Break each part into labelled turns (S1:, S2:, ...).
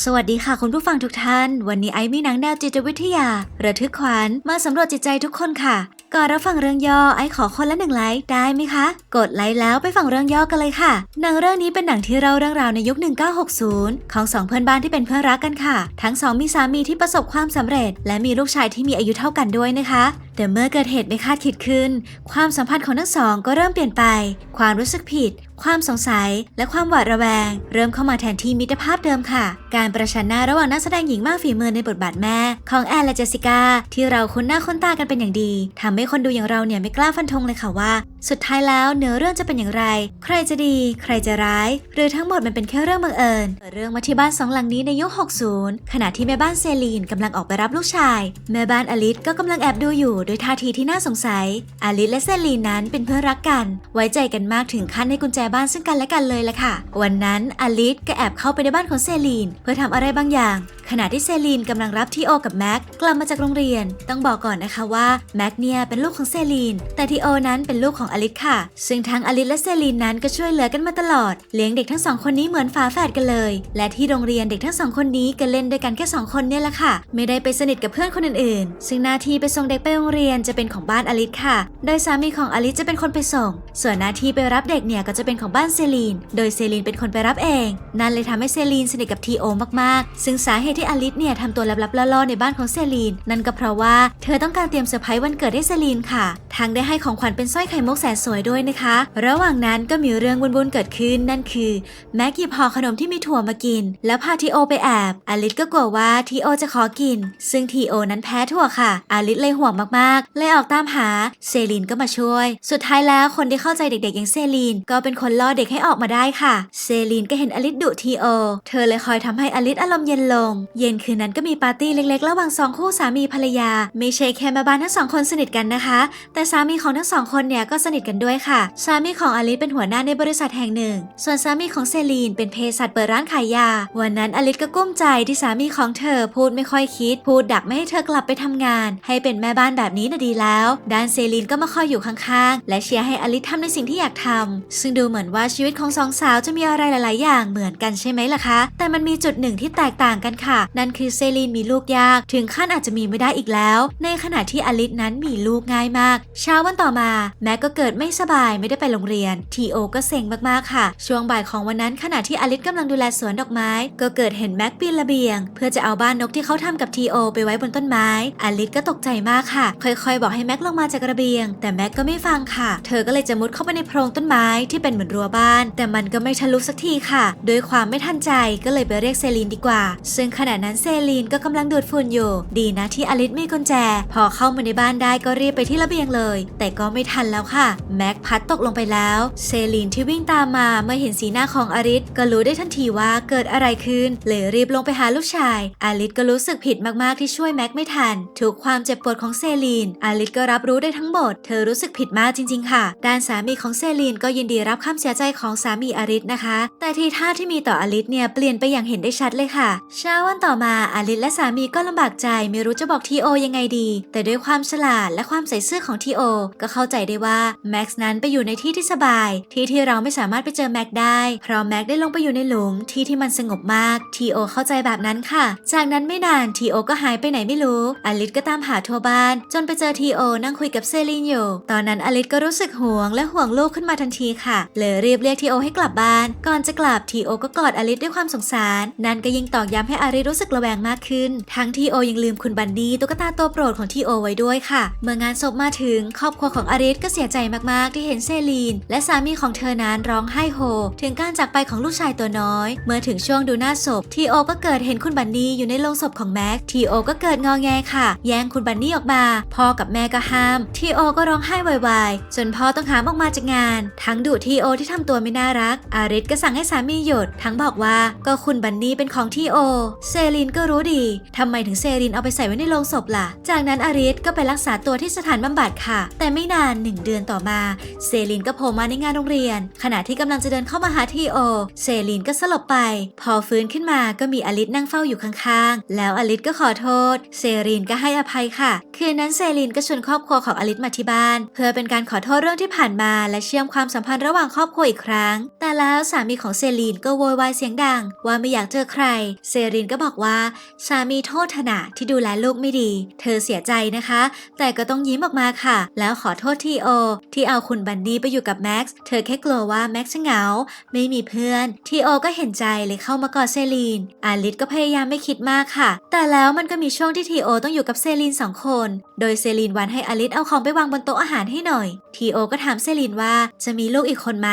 S1: สวัสดีค่ะคุณผู้ฟังทุกท่าน วันนี้ไอมีหนังแนวจิตวิทยา ระทึกขวัญมาสำรวจจิตใจทุกคนค่ะ ก่อนรับฟังเรื่องย่อไอขอคนละหนึ่งไลค์ได้ไหมคะ กดไลค์แล้วไปฟังเรื่องย่อกันเลยค่ะหนังเรื่องนี้เป็นหนังที่เล่าเรื่องราวในยุค 1960 ของสองเพื่อนบ้านที่เป็นเพื่อนรักกันค่ะ ทั้งสองมีสามีที่ประสบความสำเร็จ และมีลูกชายที่มีอายุเท่ากันด้วยนะคะแต่เมื่อเกิดเหตุไม่คาดคิดขึ้น ความสัมพันธ์ของทั้งสองก็เริ่มเปลี่ยนไป ความรู้สึกผิด ความสงสัย และความหวาดระแวง เริ่มเข้ามาแทนที่มิตรภาพเดิมค่ะ การประชันหน้าระหว่างนักแสดงหญิงมากฝีมือในบทบาทแม่ ของแอนและเจสสิก้าที่เราคุ้นหน้าคุ้นตากันเป็นอย่างดีทำให้คนดูอย่างเราเนี่ยไม่กล้าฟันธงเลยค่ะว่า สุดท้ายแล้วเนื้อเรื่องจะเป็นอย่างไร ใครจะดี ใครจะร้าย หรือทั้งหมดมันเป็นแค่เรื่องบังเอิญเรื่องมาที่บ้านสองหลังนี้ในยุค 60 ขณะที่แม่บ้านเซลีนกำลังออกไปรับลูกชาย แม่บ้านอลิสก็กำลังแอบดูอยู่โดยท่าทีที่น่าสงสัย อลิสและเซลีนนั้นเป็นเพื่อนรักกัน ไว้ใจกันมากถึงขั้นให้กุญแจบ้านซึ่งกันและกันเลยละค่ะ วันนั้นอลิสก็แอบเข้าไปในบ้านของเซลีน เพื่อทำอะไรบางอย่าง ขณะที่เซลีนกำลังรับทีโอกับแม็กกลับมาจากโรงเรียน ต้องบอกก่อนนะคะว่าแม็กเนี่ยเป็นลูกของเซลีน แต่ทีโอนั้นเป็นลูกของอลิสค่ะ ซึ่งทั้งอลิสและเซลีนนั้นก็ช่วยเหลือกันมาตลอด เลี้ยงเด็กทั้งสองคนนี้เหมือนฝาแฝดกันเลย และที่โรงเรียนเด็กทั้งสองคนนี้ก็เล่นด้วยกันแค่สองคนเนี่ยแหละค่ะ ไม่ได้ไปสนิทกับเพื่อนคนอื่นๆ ซึ่งหน้าที่ไปส่งเด็กไปโรงเรียนจะเป็นของบ้านอลิสค่ะ โดยสามีของอลิสจะเป็นคนไปส่ง ส่วนหน้าที่ไปรับเด็กเนี่ยก็จะเป็นของบ้านเซลีน โดยเซลีนเป็นคนไปรับเอง นั่นเลยทำให้เซลีนสนิทกับทีโอมากๆ ซึ่งสาเหตุที่อลิสเนี่ยทำตัวลับๆล่อๆในบ้านของเซลีน นั่นก็เพราะว่าเธอต้องการเตรียมเซอร์ไพรส์วันเกิดให้เซลีนค่ะทั้งได้ให้ของขวัญเป็นสร้อยไข่มุกแสนสวยด้วยนะคะ ระหว่างนั้นก็มีเรื่องวุ่นๆเกิดขึ้นนั่นคือ แม็กหยิบห่อขนมที่มีถั่วมากิน แล้วพาทีโอไปแอบอลิสก็กลัวว่าทีโอจะขอกิน ซึ่งทีโอนั้นแพ้ถั่วค่ะ อลิสเลยห่วงมากๆ เลยออกตามหาเซลีนก็มาช่วย สุดท้ายแล้วคนที่เข้าใจเด็กๆอย่างเซลีน ก็เป็นคนล่อเด็กให้ออกมาได้ค่ะ เซลีนก็เห็นอลิสดุทีโอเธอเลยคอยทำให้อลิสอารมณ์เย็นลงเย็นคืนนั้นก็มีปาร์ตี้เล็กๆ ระหว่างสองคู่สามีภรรยา ไม่ใช่แค่แม่บ้านทั้งสองคนสนิทกันนะคะ แต่สามีของทั้งสองคนเนี่ยก็สนิทกันด้วยค่ะ สามีของอลิสเป็นหัวหน้าในบริษัทแห่งหนึ่ง ส่วนสามีของเซลีนเป็นเภสัชเปิดร้านขายยา วันนั้นอลิสก็กุ้มใจที่สามีของเธอพูดไม่ค่อยคิด พูดดักไม่ให้เธอกลับไปทำงาน ให้เป็นแม่บ้านแบบนี้น่ะดีแล้วด้านเซลีนก็มาคอยอยู่ข้างๆ และเชียร์ให้อลิสทำในสิ่งที่อยากทำซึ่งดูเหมือนว่าชีวิตของสองสาวจะมีอะไรหลาย ๆ อย่างเหมือนกันใช่ไหมล่ะคะ แต่มันมีจุดหนึ่งที่แตกต่างกันค่ะนั่นคือเซลีนมีลูกยาก ถึงขั้นอาจจะมีไม่ได้อีกแล้ว ในขณะที่อลิสนั้นมีลูกง่ายมาก เช้าวันต่อมา แม็กก็เกิดไม่สบายไม่ได้ไปโรงเรียน ทีโอก็เซ็งมากๆค่ะ ช่วงบ่ายของวันนั้นขณะที่อลิสกำลังดูแลสวนดอกไม้ ก็เกิดเห็นแม็กปีนระเบียง เพื่อจะเอาบ้านนกที่เขาทำกับทีโอไปไว้บนต้นไม้ อลิสก็ตกใจมากค่ะ ค่อยๆ บอกให้แม็กลงมาจากระเบียง แต่แม็กก็ไม่ฟังค่ะ เธอก็เลยจะมุดเข้าไปในโพรงต้นไม้ที่เป็นเหมือนรั้วบ้าน แต่มันก็ไม่ทะลุสักทีค่ะด้วยความไม่ทันใจก็เลยไปเรียกเซลีนดีกว่า ซึ่งขณะนั้นเซลีนก็กำลังดูดฝุ่นอยู่ ดีนะที่อลิสมีกุญแจ พอเข้ามาในบ้านได้ก็รีบไปที่ระเบียงเลย แต่ก็ไม่ทันแล้วค่ะ แม็กพัดตกลงไปแล้ว เซลีนที่วิ่งตามมาเมื่อเห็นสีหน้าของอลิสก็รู้ได้ทันทีว่าเกิดอะไรขึ้นเลยรีบลงไปหาลูกชาย อลิสก็รู้สึกผิดมากๆที่ช่วยแม็กไม่ทันทุกความเจ็บปวดของเซลีน อลิสก็รับรู้ได้ทั้งหมด เธอรู้สึกผิดมากจริง ๆ ค่ะ ด้านสามีของเซลีนก็ยินดีรับคำเสียใจของสามีอลิสนะคะ แต่ทีท่าที่มีต่ออลิสเนี่ยเปลี่ยนไปอย่างเห็นได้ชัดเลยค่ะเช้าวันต่อมาอลิสและสามีก็ลำบากใจไม่รู้จะบอกทีโอยังไงดี แต่ด้วยความฉลาดและความใส่ซื่อของทีโอก็เข้าใจได้ว่าแม็กซ์นั้นไปอยู่ในที่ที่สบาย ที่ที่เราไม่สามารถไปเจอแม็กได้เพราะแม็กได้ลงไปอยู่ในหลุมที่ที่มันสงบมากทีโอเข้าใจแบบนั้นค่ะ จากนั้นไม่นานทีโอก็หายไปไหนไม่รู้อลิสก็ตามหาทั่วบ้าน จนไปเจอทีโอนั่งคุยกับเซลีนอยู่ตอนนั้นอลิสก็รู้สึกห่วงและห่วงลูกขึ้นมาทันทีค่ะเลยรีบเรียกทีโอให้กลับบ้าน ก่อนจะกลับทีโอก็กอดอลิสด้วยความสงสาร นั่นก็ยิ่งตอกย้ำให้อลิสรู้สึกระแวงมากขึ้น ทั้งทีโอยังลืมคุณบันนี่ตุ๊กตาตัวโปรดของทีโอไว้ด้วยค่ะ เมื่องานศพมาถึงครอบครัวของอลิสก็เสียใจมากๆ ที่เห็นเซลีน และสามีของเธอนั้นร้องไห้โฮ ถึงการจากไปของลูกชายตัวน้อย เมื่อถึงช่วงดูหน้าศพทีโอก็เกิดเห็นคุณบันนี่อยู่ในโลงศพของแม็กทีโอก็เกิดงอแงค่ะ แย่งคุณบันนี่ออกมาพ่อกับแม่ก็ห้ามทีโอก็ร้องไห้วายๆจนพ่อต้องหามออกมาจากงาน ทั้งดุทีโอที่ทำตัวไม่น่ารัก อาริสก็สั่งให้สามีหยุด ทั้งบอกว่าก็คุณบันนี่เป็นของทีโอเซรีนก็รู้ดีทำไมถึงเซรีนเอาไปใส่ไว้ในโลงศพล่ะ จากนั้นอาริสก็ไปรักษาตัวที่สถานบำบัดค่ะ แต่ไม่นานหนึ่งเดือนต่อมา เซรีนก็โผล่มาในงานโรงเรียน ขณะที่กำลังจะเดินเข้ามาหาทีโอ เซรีนก็สลบไป พอฟื้นขึ้นมาก็มีอลิสนั่งเฝ้าอยู่ข้างๆ แล้วอลิสก็ขอโทษ เซรีนก็ให้อภัยค่ะ คืนนั้นเซรีนก็ชวนครอบครัวของอลิสมาที่บ้าน เพื่อเป็นการขอโทษเรื่องที่ผ่านมาและเชื่อมความสัมพันธ์ระหว่างครอบครัวอีกครั้ง แต่แล้วสามีของเซรีนก็โวยวายเสียงดัง ว่าไม่อยากเจอใคร เซรีนก็บอกว่า สามีโทษธนะที่ดูแลลูกไม่ดี เธอเสียใจนะคะ แต่ก็ต้องยิ้มออกมาค่ะ แล้วขอโทษทีโอ ที่เอาคุณบันนี่ไปอยู่กับแม็กซ์เธอแค่กลัวว่าแม็กซ์จะเหงา ไม่มีเพื่อน ทีโอก็เห็นใจเลยเข้ามากอดเซรีน อาลิสก็พยายามไม่คิดมากค่ะ แต่แล้วมันก็มีช่วงที่ทีโอต้องอยู่กับเซรีนสองคน โดยเซรีนวันให้อาลิสเอาของไปวางบนโต๊ะอาหารให้หน่อย ทีโอก็ถามเซรีนว่าจะมีลูกอีกคนไหม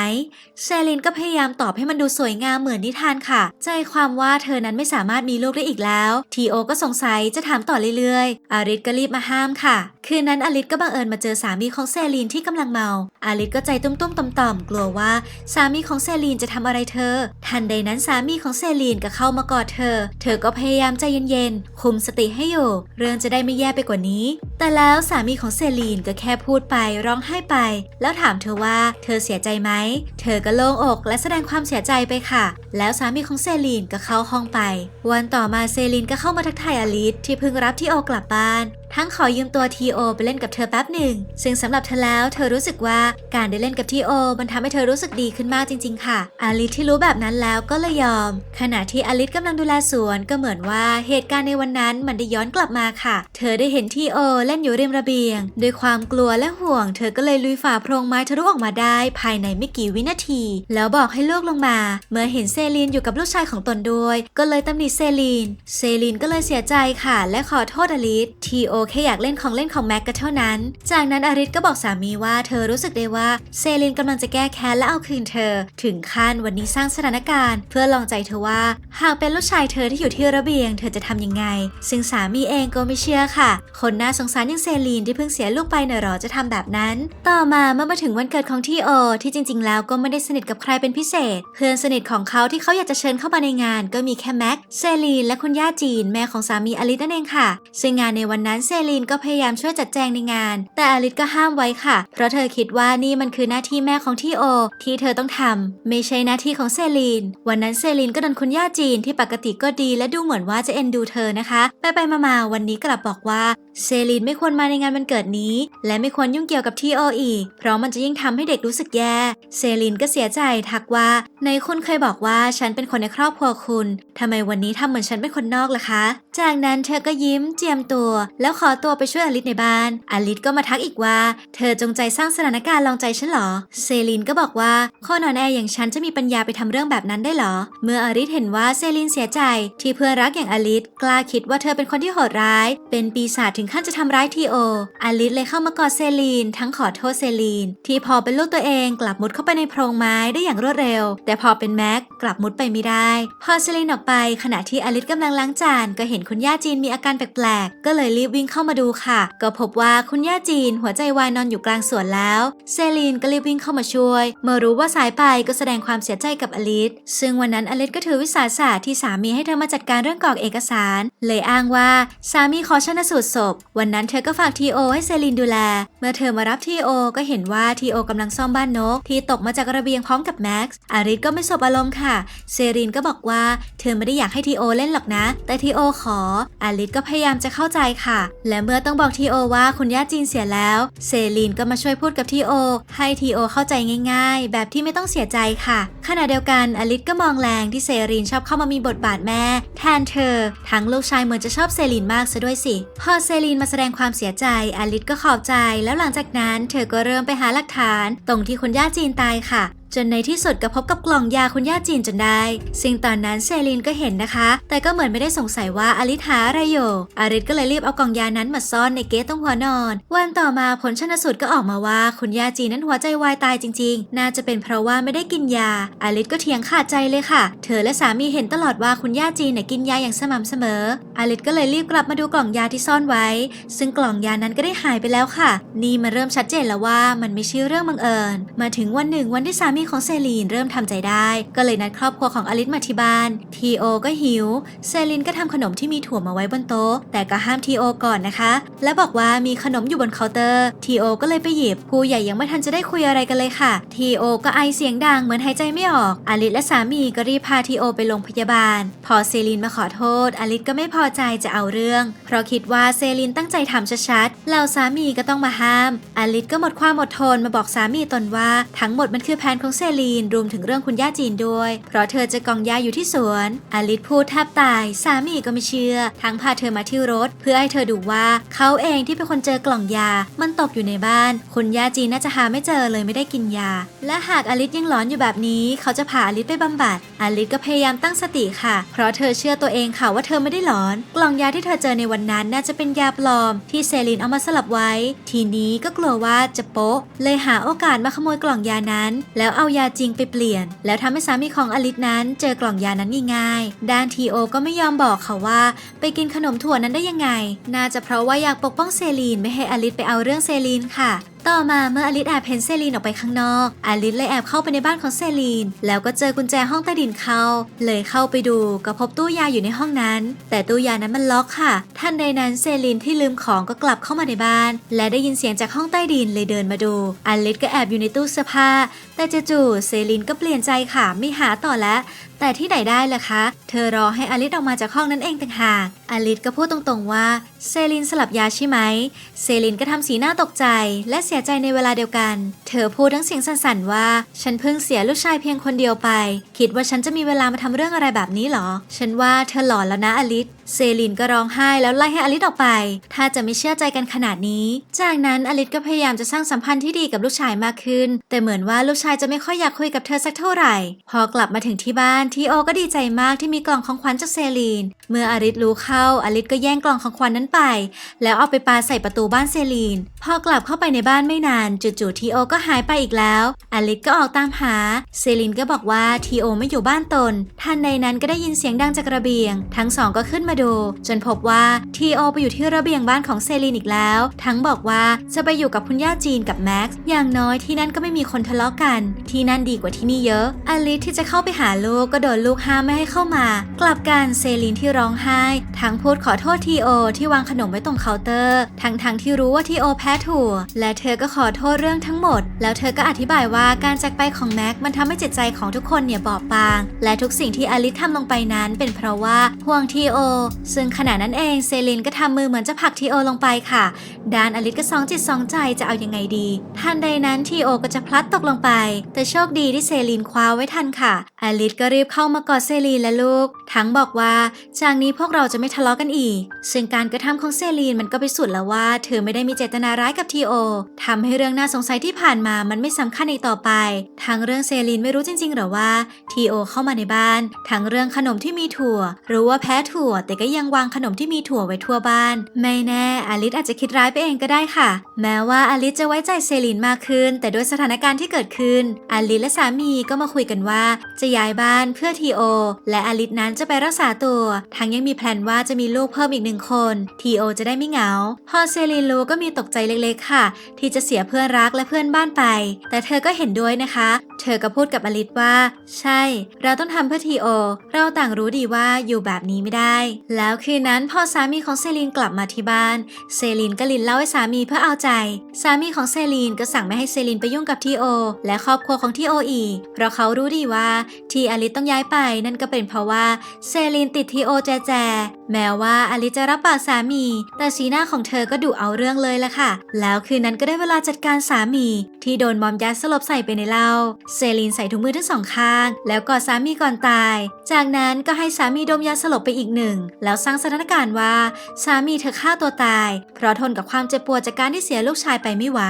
S1: เซรีนก็พยายามตอบให้มันดูสวยงามเหมือนนิทานค่ะ ใจความว่าเธอนั้นไม่สามารถมีลูกได้อีกแล้ว ทีโอก็สงสัยจะถามต่อเรื่อยๆ อาริสก็รีบมาห้ามค่ะ คืนนั้นอาริสก็บังเอิญมาเจอสามีของเซรีนที่กำลังเมาอาริสก็ใจตุ้มๆต่อมๆกลัวว่าสามีของเซรีนจะทำอะไรเธอ ทันใดนั้นสามีของเซรีนก็เข้ามากอดเธอ เธอก็พยายามใจเย็นๆ คุมสติให้อยู่ เรื่องจะได้ไม่แย่ไปกว่านี้ แต่แล้วสามีของเซรีนก็แค่พูดไปร้องไห้ไป แล้วถามเธอว่าเธอเสียใจไหม เธอก็โล่งอกและแสดงความเสียใจไปค่ะ แล้วสามีของเซรีนก็เข้าห้องไป วันต่อมาเซรีนก็เข้ามาทักทายอลิสที่เพิ่งรับทีโอกลับบ้าน ทั้งขอยืมตัวทีโอไปเล่นกับเธอแป๊บหนึ่ง ซึ่งสำหรับเธอแล้วเธอรู้สึกว่าการได้เล่นกับทีโอมันทำให้เธอรู้สึกดีขึ้นมากจริง ๆ ค่ะอลิสที่รู้แบบนั้นแล้วก็เลยยอม ขณะที่อลิสกำลังดูแลสวนก็เหมือนว่าเหตุการณ์ในวันนั้นมันได้ย้อนกลับมาค่ะ เธอได้เห็นทีโอเล่นอยู่ริมระเบียง ด้วยความกลัวและห่วง เธอก็เลยลุยฝ่าโพรงไม้ทะลุออกมาได้ ภายในไม่กี่วินาที แล้วบอกให้ลูกลงมา เมื่อเห็นเซลีนอยู่กับลูกชายของตนด้วย ก็เลยตำหนิเซลีน เซลีนก็เลยเสียใจค่ะ และขอโทษอลิสทีโอแค่อยากเล่นของเล่นของแม็กก็เท่านั้น จากนั้นอลิสก็บอกสามีว่าเธอรู้สึกได้ว่าเซลีนกำลังจะแก้แค้นและเอาคืนเธอ ถึงขั้นวันนี้สร้างสถานการณ์ เพื่อลองใจเธอว่า หากเป็นลูกชายเธอที่อยู่ที่ระเบียง เธอจะทำยังไง ซึ่งสามีเองก็ไม่เชื่อค่ะ คนน่าสงสารอย่างเซลีนที่เพิ่งเสียลูกไปเนอะหรอจะทำแบบนั้น ต่อมาเมื่อมาถึงวันเกิดของทีโอที่จริง ๆ แล้วก็ไม่ได้สนิทกับใครเป็นพิเศษ เพื่อนสนิทของเขาที่เขาอยากจะเชิญเข้ามาในงาน ก็มีแค่แม็กเซลีนและคุณย่าจีนแม่ของสามีอลิสนั่นเองค่ะ ซึ่งงานในวันนั้นเซเซลีนก็พยายามช่วยจัดแจงในงาน แต่อลิสก็ห้ามไว้ค่ะ เพราะเธอคิดว่านี่มันคือหน้าที่แม่ของทีโอ ที่เธอต้องทำไม่ใช่หน้าที่ของเซลีน วันนั้นเซลีนก็โดนคุณย่าจีนที่ปกติก็ดีและดูเหมือนว่าจะเอ็นดูเธอนะคะ ไปไปมามาๆวันนี้กลับบอกว่าเซลีนไม่ควรมาในงานวันเกิดนี้ และไม่ควรยุ่งเกี่ยวกับทีโออีก เพราะมันจะยิ่งทำให้เด็กรู้สึกแย่ เซลีนก็เสียใจทักว่า ในคุณเคยบอกว่าฉันเป็นคนในครอบครัวคุณทำไมวันนี้ทำเหมือนฉันเป็นคนนอกล่ะคะ จากนั้นเธอก็ยิ้มเจียมตัวแล้วขอตัวไปช่วยอลิสในบ้าน อลิสก็มาทักอีกว่า เธอจงใจสร้างสถานการณ์ลองใจฉันเหรอ เซลีนก็บอกว่าข้อนอนแออย่างฉันจะมีปัญญาไปทำเรื่องแบบนั้นได้เหรอ เมื่ออลิสเห็นว่าเซลีนเสียใจ ที่เพื่อนรักอย่างอลิสกล้าคิดว่าเธอเป็นคนที่โหดร้าย เป็นปีศาจถึงขั้นจะทำร้ายทีโอ อลิสเลยเข้ามากอดเซลีนทั้งขอโทษเซลีนที่พอเป็นลูกตัวเองกลับมุดเข้าไปในโพรงไม้ได้อย่างรวดเร็ว แต่พอเป็นแม็กกลับมุดไปไม่ได้ พอเซลีนออกไป ขณะที่อลิสกำลังล้างจานก็เห็นคุณย่าจีนมีอาการแปลกๆก็เลยรีบวิ่งเข้ามาดูค่ะ ก็พบว่าคุณย่าจีนหัวใจวายนอนอยู่กลางสวนแล้ว เซลีนก็รีบวิ่งเข้ามาช่วย เมื่อรู้ว่าสายไปก็แสดงความเสียใจกับอลิสซึ่งวันนั้นอลิสก็ถือวิสาสะที่สามีให้เธอมาจัดการเรื่องกรอกเอกสาร เลยอ้างว่าสามีขอชนะสูตรศพ วันนั้นเธอก็ฝากทีโอให้เซลีนดูแล เมื่อเธอมารับทีโอก็เห็นว่าทีโอกำลังซ่อมบ้านนก ที่ตกมาจากระเบียงพร้อมกับแม็กซ์อาริสก็ไม่สบอารมณ์ค่ะ เซรีนก็บอกว่าเธอไม่ได้อยากให้ทีโอเล่นหรอกนะ แต่ทีโอขออาริสก็พยายามจะเข้าใจค่ะและเมื่อต้องบอกทีโอว่าคุณย่าจีนเสียแล้ว เซรีนก็มาช่วยพูดกับทีโอ ให้ทีโอเข้าใจง่าย ๆ แบบที่ไม่ต้องเสียใจค่ะ ขณะเดียวกันอลิสก็มองแรงที่เซรีนชอบเข้ามามีบทบาทแม่ แทนเธอ ทั้งลูกชายเหมือนจะชอบเซรีนมากซะด้วยสิ พอเซรีนมาแสดงความเสียใจอลิสก็ขอบใจ แล้วหลังจากนั้น เธอก็เริ่มไปหาหลักฐาน ตรงที่คุณย่าจีนตายค่ะ จนในที่สุดก็พบกับกล่องยาคุณย่าจีนจนได้ ซึ่งตอนนั้นเซลีนก็เห็นนะคะ แต่ก็เหมือนไม่ได้สงสัยว่าอลิสหาอะไรอยู่อาริสก็เลยรีบเอากล่องยานั้นมาซ่อนในเก๊ะตรงหัวนอน วันต่อมาผลชนสูตรก็ออกมาว่าคุณย่าจีนนั้นหัวใจวายตายจริง ๆ น่าจะเป็นเพราะว่าไม่ได้กินยาอาริสก็เถียงขาดใจเลยค่ะ เธอและสามีเห็นตลอดว่าคุณย่าจีนเนี่ยกินยาอย่างสม่ำเสมออาริสก็เลยรีบกลับมาดูกล่องยาที่ซ่อนไว้ ซึ่งกล่องยานั้นก็ได้หายไปแล้วค่ะ นี่มันเริ่มชัดเจนแล้วว่ามันไม่ใช่เรื่องบังเอิญ มาถึงวันหนึ่งวันที่สามีีของเซลีนเริ่มทำใจได้ ก็เลยนัดครอบครัวของอลิสมาที่บ้าน ทีโอก็หิว เซลินก็ทำขนมที่มีถั่วมาไว้บนโต๊ะ แต่ก็ห้ามทีโอก่อนนะคะ และบอกว่ามีขนมอยู่บนเคาน์เตอร์ ทีโอก็เลยไปหยิบผู้ใหญ่ยังไม่ทันจะได้คุยอะไรกันเลยค่ะ ทีโอก็ไอเสียงดังเหมือนหายใจไม่ออก อลิสและสามีก็รีบพาทีโอไปโรงพยาบาล พอเซลินมาขอโทษ อลิสก็ไม่พอใจจะเอาเรื่อง เพราะคิดว่าเซลินตั้งใจทำชัดๆเหล่าสามีก็ต้องมาห้าม อลิสก็หมดความอดทนมาบอกสามีตนว่าทั้งหมดมันคือแผนของเซลีนรวมถึงเรื่องคุณย่าจีนด้วย เพราะเธอจะกองยาอยู่ที่สวน อลิสพูดแทบตาย สามีก็ไม่เชื่อ ทั้งพาเธอมาที่รถ เพื่อให้เธอดูว่าเขาเองที่เป็นคนเจอกล่องยา มันตกอยู่ในบ้าน คุณย่าจีนน่าจะหาไม่เจอเลยไม่ได้กินยา และหากอลิสยังหลอนอยู่แบบนี้ เขาจะพาอลิสไปบำบัด อลิสก็พยายามตั้งสติค่ะ เพราะเธอเชื่อตัวเองค่ะว่าเธอไม่ได้หลอน กล่องยาที่เธอเจอในวันนั้นน่าจะเป็นยาปลอม ที่เซลินเอามาสลับไว้ ทีนี้ก็กลัวว่าจะโป๊ะ เลยหาโอกาสมาขโมยกล่องยานั้น แล้วเอายาจริงไปเปลี่ยน แล้วทำให้สามีของอลิสนั้น เจอกล่องยานั้นง่ายๆด้านทีโอก็ไม่ยอมบอกเขาว่า ไปกินขนมถั่วนั้นได้ยังไง น่าจะเพราะว่าอยากปกป้องเซลีนไม่ให้อลิสไปเอาเรื่องเซลีนค่ะ ต่อมาเมื่ออลิสแอบเห็นเซลีนออกไปข้างนอก อลิสเลยแอบเข้าไปในบ้านของเซลีน แล้วก็เจอกุญแจห้องใต้ดินเขาเลยเข้าไปดูก็พบตู้ยาอยู่ในห้องนั้น แต่ตู้ยานั้นมันล็อกค่ะทันใดนั้นเซลีนที่ลืมของก็กลับเข้ามาในบ้าน และได้ยินเสียงจากห้องใต้ดินเลยเดินมาดู อลิสก็แอบอยู่ในตู้เสื้อผ้า แต่จู่ๆเซลีนก็เปลี่ยนใจค่ะไม่หาต่อแล้ว แต่ที่ไหนได้ล่ะคะ เธอรอให้อลิสออกมาจากห้องนั้นเองต่างหากอลิสก็พูดตรงๆว่าเซลินสลับยาใช่ไหม เซลินก็ทำสีหน้าตกใจ และเสียใจในเวลาเดียวกัน เธอพูดทั้งเสียงสั่นๆว่า ฉันเพิ่งเสียลูกชายเพียงคนเดียวไป คิดว่าฉันจะมีเวลามาทำเรื่องอะไรแบบนี้หรอ ฉันว่าเธอหลอนแล้วนะอลิสเซลินก็ร้องไห้แล้วไล่ให้อลิสออกไป ถ้าจะไม่เชื่อใจกันขนาดนี้ จากนั้นอลิสก็พยายามจะสร้างสัมพันธ์ที่ดีกับลูกชายมากขึ้น แต่เหมือนว่าลูกชายจะไม่ค่อยอยากคุยกับเธอสักเท่าไหร่ พอกลับมาถึงที่บ้านทีโอก็ดีใจมากที่มีกล่องของขวัญจากเซลีน เมื่ออลิสรู้เข้าอลิสก็แย่งกล่องของขวัญนั้นไป แล้วเอาไปปาใส่ประตูบ้านเซลีน พอกลับเข้าไปในบ้านไม่นานจู่ๆทีโอก็หายไปอีกแล้วอลิสก็ออกตามหา เซลีนก็บอกว่าทีโอไม่อยู่บ้านตนทันใดนั้นก็ได้ยินเสียงดังจากระเบียง ทั้งสองก็ขึ้นมาดู จนพบว่าทีโอไปอยู่ที่ระเบียงบ้านของเซลีนอีกแล้ว ทั้งบอกว่าจะไปอยู่กับคุณย่าจีนกับแม็กซ์อย่างน้อยที่นั่นก็ไม่มีคนทะเลาะกัน ที่นั่นดีกว่าที่นี่เยอะอลิสที่จะเข้าไปหาลูกก็โดนลูกห้ามไม่ให้เข้ามา กลับกันเซลีนที่ร้องไห้ ทั้งพูดขอโทษทีโอที่วางขนมไว้ตรงเคาน์เตอร์ ทั้งทั้งๆที่รู้ว่าทีโอแพ้ถั่วและเธอก็ขอโทษเรื่องทั้งหมด แล้วเธอก็อธิบายว่าการจากไปของแม็กมันทำให้จิตใจของทุกคนเนี่ยบอบบาง และทุกสิ่งที่อลิสทำลงไปนั้นเป็นเพราะว่าห่วงทีโอ ซึ่งขณะนั้นเองเซลินก็ทำมือเหมือนจะผลักทีโอลงไปค่ะดานอลิสก็สองจิตสองใจจะเอายังไงดีทันใดนั้นทีโอก็จะพลัดตกลงไป แต่โชคดีที่เซลินคว้าไว้ทันค่ะอลิสก็รีบเข้ามากอดเซลีนและลูก ทั้งบอกว่าจากนี้พวกเราจะไม่ทะเลาะกันอีก ซึ่งการกระทำของเซลีนมันก็ไปสุดแล้วว่า เธอไม่ได้มีเจตนาร้ายกับทีโอทำให้เรื่องน่าสงสัยที่ผ่านมามันไม่สำคัญอีกต่อไป ทั้งเรื่องเซลีนไม่รู้จริงๆหรอว่าทีโอเข้ามาในบ้าน ทั้งเรื่องขนมที่มีถั่ว รู้ว่าแพ้ถั่ว แต่ก็ยังวางขนมที่มีถั่วไว้ทั่วบ้าน ไม่แน่อลิสอาจจะคิดร้ายไปเองก็ได้ค่ะ แม้ว่าอลิสจะไว้ใจเซลีนมากขึ้น แต่ด้วยสถานการณ์ที่เกิดขึ้นอลิสและสามีก็มาคุยกันว่า จะย้ายบ้านเพื่อทีโอและอลิสนั้นจะไปรักษาตัว ทั้งยังมีแผนว่าจะมีลูกเพิ่มอีกหนึ่งคนทีโอจะได้ไม่เหงา พอเซลีนรู้ก็มีตกใจเล็กๆค่ะ ที่จะเสียเพื่อนรักและเพื่อนบ้านไป แต่เธอก็เห็นด้วยนะคะ เธอก็พูดกับอลิสว่า ใช่ เราต้องทำเพื่อทีโอ เราต่างรู้ดีว่าอยู่แบบนี้ไม่ได้ แล้วคืนนั้นพอสามีของเซลีนกลับมาที่บ้าน เซลีนก็ลินเล่าให้สามีเพื่อเอาใจ สามีของเซลีนก็สั่งไม่ให้เซลีนไปยุ่งกับทีโอและครอบครัวของทีโออีกเพราะเขารู้ดีว่าที่อลิสต้องย้ายไป นั่นก็เป็นเพราะว่าเซลีนติดทีโอแจแจ แม้ว่าอลิจะรับปากสามี แต่สีหน้าของเธอก็ดุเอาเรื่องเลยละค่ะ แล้วคืนนั้นก็ได้เวลาจัดการสามี ที่โดนมอมยัดสลบใส่ไปในเหล้าเซลีนใส่ถุงมือทั้งสองข้าง แล้วกอดสามีก่อนตาย จากนั้นก็ให้สามีดมยาสลบไปอีกหนึ่ง แล้วสร้างสถานการณ์ว่า สามีเธอฆ่าตัวตาย เพราะทนกับความเจ็บปวดจากการที่เสียลูกชายไปไม่ไหว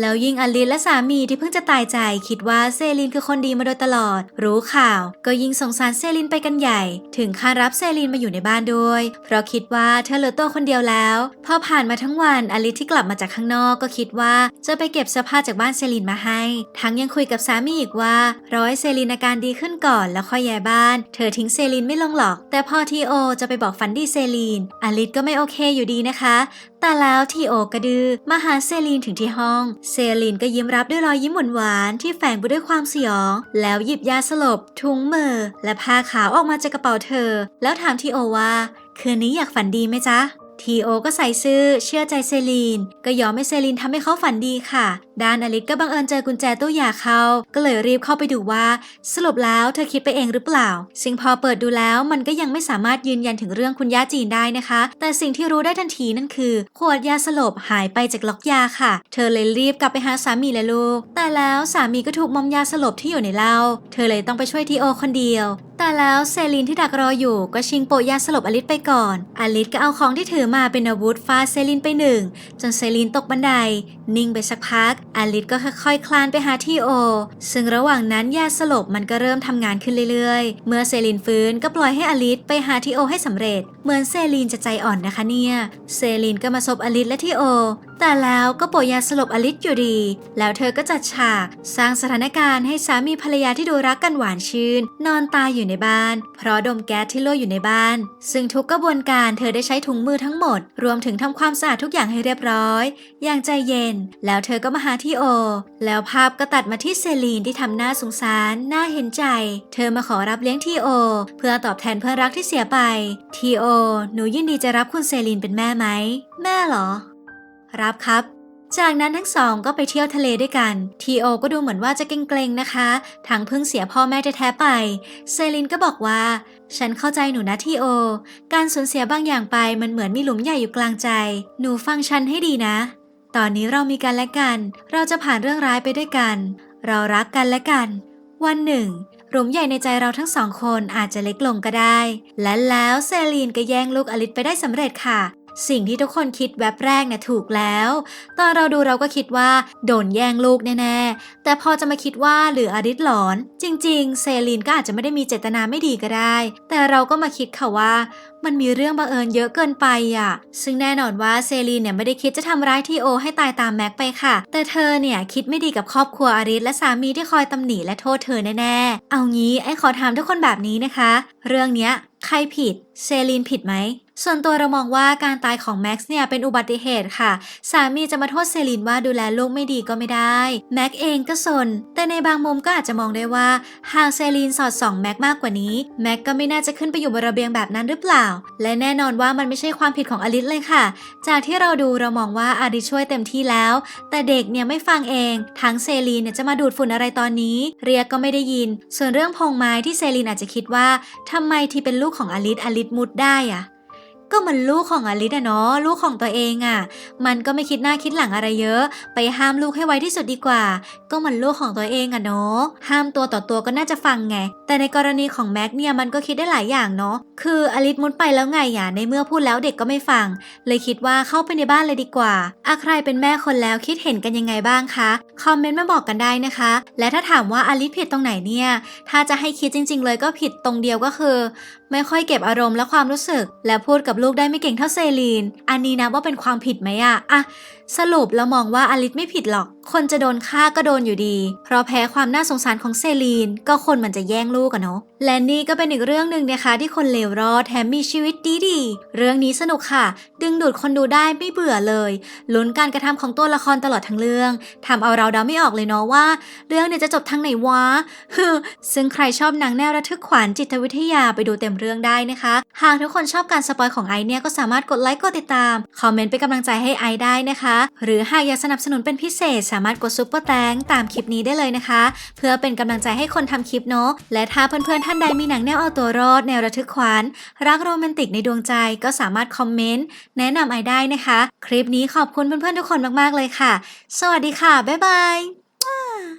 S1: แล้วยิ่งอลิและสามีที่เพิ่งจะตายใจ คิดว่าเซลีนคือคนดีมาโดยตลอด รู้ข่าวก็ยิ่งสงสารเซลีนไปกันใหญ่ ถึงขั้นรับเซลีนมาอยู่ในบ้านด้วย เพราะคิดว่าเธอเหลือตัวคนเดียวแล้ว พอผ่านมาทั้งวันอลิสที่กลับมาจากข้างนอกก็คิดว่าจะไปเก็บเสื้อผ้าจากบ้านเซลีนมาให้ ทั้งยังคุยกับสามีอีกว่ารอให้เซลีนอาการดีขึ้นก่อนแล้วค่อยย้ายบ้าน เธอทิ้งเซลีนไม่ลงหรอก แต่พอทีโอจะไปบอกฟันดี้เซลีนอลิสก็ไม่โอเคอยู่ดีนะคะแต่แล้วทีโอกระดือมาหาเซลีนถึงที่ห้อง เซลีนก็ยิ้มรับด้วยรอยยิ้มหวานๆที่แฝงไปด้วยความสยอง แล้วหยิบยาสลบ ถุงมือ และผ้าขาวออกมาจากกระเป๋าเธอ แล้วถามทีโอว่า คืนนี้อยากฝันดีไหมจ๊ะ ทีโอก็ใส่ซื่อเชื่อใจเซลีน ก็ยอมให้เซลีนทำให้เขาฝันดีค่ะ ด้านอลิสก็บังเอิญเจอกุญแจตู้ยาเขา ก็เลยรีบเข้าไปดูว่า สรุปแล้วเธอคิดไปเองหรือเปล่า ซึ่งพอเปิดดูแล้วมันก็ยังไม่สามารถยืนยันถึงเรื่องคุณย่าจีนได้นะคะ แต่สิ่งที่รู้ได้ทันทีนั่นคือ ขวดยาสลบหายไปจากล็อกยาค่ะ เธอเลยรีบกลับไปหาสามีและลูก แต่แล้วสามีก็ถูกมอมยาสลบที่อยู่ในเหล้า เธอเลยต้องไปช่วยทีโอคนเดียว แต่แล้วเซลีนที่ดักรออยู่ก็ชิงโปะยาสลบอลิสไปก่อน อลิสก็เอาของที่ถือมาเป็นอาวุธฟาดเซลีนไปหนึ่ง จนเซลีนตกบันได นิ่งไปสักพัก อลิสก็ค่อยๆคลานไปหาทีโอ ซึ่งระหว่างนั้นยาสลบมันก็เริ่มทำงานขึ้นเรื่อยๆ เมื่อเซลีนฟื้นก็ปล่อยให้อลิสไปหาทีโอให้สำเร็จ เหมือนเซลีนจะใจอ่อนนะคะเนี่ย เซลีนก็มาซบอลิสและทีโอ แต่แล้วก็โปะยยาสลบอลิสอยู่ดี แล้วเธอก็จัดฉากสร้างสถานการณ์ให้สามีภรรยาที่ดูรักกันหวานชื่น นอนตายอยู่ในบ้าน เพราะดมแก๊สที่รั่อยู่ในบ้าน ซึ่งทุกกระบวนการเธอได้ใช้ถุงมือทั้งหมด รวมถึงทำความสะอาดทุกอย่างให้เรียบร้อย อย่างใจเย็น แล้วเธอก็มาหาที่โอ แล้วภาพก็ตัดมาที่เซลีนที่ทำหน้าสงสารน่าเห็นใจ เธอมาขอรับเลี้ยงทีโอ เพื่อตอบแทนเพื่อนรักที่เสียไปทีโอหนูยินดีจะรับคุณเซลีนเป็นแม่ไหมแม่เหรอ รับครับ จากนั้นทั้งสองก็ไปเที่ยวทะเลด้วยกัน ทีโอก็ดูเหมือนว่าจะเกรงๆนะคะ ทั้งเพิ่งเสียพ่อแม่แท้ๆไป เซลินก็บอกว่า ฉันเข้าใจหนูนะทีโอ การสูญเสียบางอย่างไปมันเหมือนมีหลุมใหญ่อยู่กลางใจ หนูฟังฉันให้ดีนะ ตอนนี้เรามีกันและกัน เราจะผ่านเรื่องร้ายไปด้วยกัน เรารักกันและกัน วันหนึ่งหลุมใหญ่ในใจเราทั้งสองคนอาจจะเล็กลงก็ได้ และแล้วเซลีนก็แย่งลูกอลิสไปได้สำเร็จค่ะ สิ่งที่ทุกคนคิดแวบแรกน่ะถูกแล้ว ตอนเราดูเราก็คิดว่าโดนแย่งลูกแน่ๆ แต่พอจะมาคิดว่าหรืออริสหลอน จริง ๆ เซลีนก็อาจจะไม่ได้มีเจตนาไม่ดีก็ได้ แต่เราก็มาคิดค่ะว่า มันมีเรื่องบังเอิญเยอะเกินไปอะ ซึ่งแน่นอนว่าเซลีนเนี่ยไม่ได้คิดจะทำร้ายทีโอให้ตายตามแม็กไปค่ะ แต่เธอเนี่ยคิดไม่ดีกับครอบครัวอาริสและสามีที่คอยตำหนิและโทษเธอแน่ๆ เอางี้ไอ้ขอถามทุกคนแบบนี้นะคะ เรื่องเนี้ยใครผิด เซลีนผิดไหม ส่วนตัวเรามองว่าการตายของแม็กซ์เนี่ยเป็นอุบัติเหตุค่ะ สามีจะมาโทษเซลีนว่าดูแลลูกไม่ดีก็ไม่ได้ แม็กเองก็สน แต่ในบางมุมก็อาจจะมองได้ว่าหากเซลีนสอดส่องแม็กมากกว่านี้ แม็กก็ไม่น่าจะขึ้นไปอยู่บนระเบียงแบบนั้นหรือเปล่า และแน่นอนว่ามันไม่ใช่ความผิดของอลิสเลยค่ะ จากที่เราดูเรามองว่าอาริช่วยเต็มที่แล้ว แต่เด็กเนี่ยไม่ฟังเอง ทั้งเซลีนเนี่ยจะมาดูดฝุ่นอะไรตอนนี้ เรียกก็ไม่ได้ยิน ส่วนเรื่องพงไม้ที่เซลีนอาจจะคิดว่าทำไมที่เป็นลูกของอลิสอลิสมุดได้อะ ก็มันลูกของอลิสอะเนาะลูกของตัวเองอะมันก็ไม่คิดหน้าคิดหลังอะไรเยอะ ไปห้ามลูกให้ไวที่สุดดีกว่า ก็มันลูกของตัวเองอะเนาะห้ามตัวต่อตัวก็น่าจะฟังไง แต่ในกรณีของแม็กเนี่ยมันก็คิดได้หลายอย่างเนาะคืออลิสมุดไปแล้วไงอะในเมื่อพูดแล้วเด็กก็ไม่ฟัง เลยคิดว่าเข้าไปในบ้านเลยดีกว่าอะใครเป็นแม่คนแล้วคิดเห็นกันยังไงบ้างคะคอมเมนต์มาบอกกันได้นะคะ และถ้าถามว่าอลิสผิดตรงไหนเนี่ยถ้าจะให้คิดจริง ๆ เลยก็ผิดตรงเดียวก็คือ ไม่ค่อยเก็บอารมณ์และความรู้สึก และพูดกับลูกได้ไม่เก่งเท่าเซลีน อันนี้นะว่าเป็นความผิดไหมอะอะ สรุปเรามองว่าอลิสไม่ผิดหรอก คนจะโดนฆ่าก็โดนอยู่ดี เพราะแพ้ความน่าสงสารของเซลีน ก็คนมันจะแย่งลูกอะเนาะ และนี่ก็เป็นอีกเรื่องหนึ่งนะคะ ที่คนเลวรอดแถมมีชีวิตดีๆ เรื่องนี้สนุกค่ะ ดึงดูดคนดูได้ไม่เบื่อเลย ลุ้นการกระทำของตัวละครตลอดทั้งเรื่องทำเอาเราเดาไม่ออกเลยเนาะว่า เรื่องเนี่ยจะจบทางไหนวะ ซึ่งใครชอบหนังแนวระทึกขวัญจิตวิทยาไปดูเต็มเรื่องได้นะคะ หากทุกคนชอบการสปอยของไอเนี่ยก็สามารถกดไลค์กดติดตาม คอมเมนต์เป็นกำลังใจให้ไอได้นะคะหรือหากอยากสนับสนุนเป็นพิเศษ สามารถกดซุปเปอร์แตงตามคลิปนี้ได้เลยนะคะ เพื่อเป็นกำลังใจให้คนทำคลิปเนาะและถ้าเพื่อนๆท่านใดมีหนังแนวเอาตัวรอดแนวระทึกขวัญรักโรแมนติกในดวงใจก็สามารถคอมเมนต์แนะนำไอได้นะคะ คลิปนี้ขอบคุณเพื่อนๆทุกคนมากๆเลยค่ะ สวัสดีค่ะ บ๊ายบาย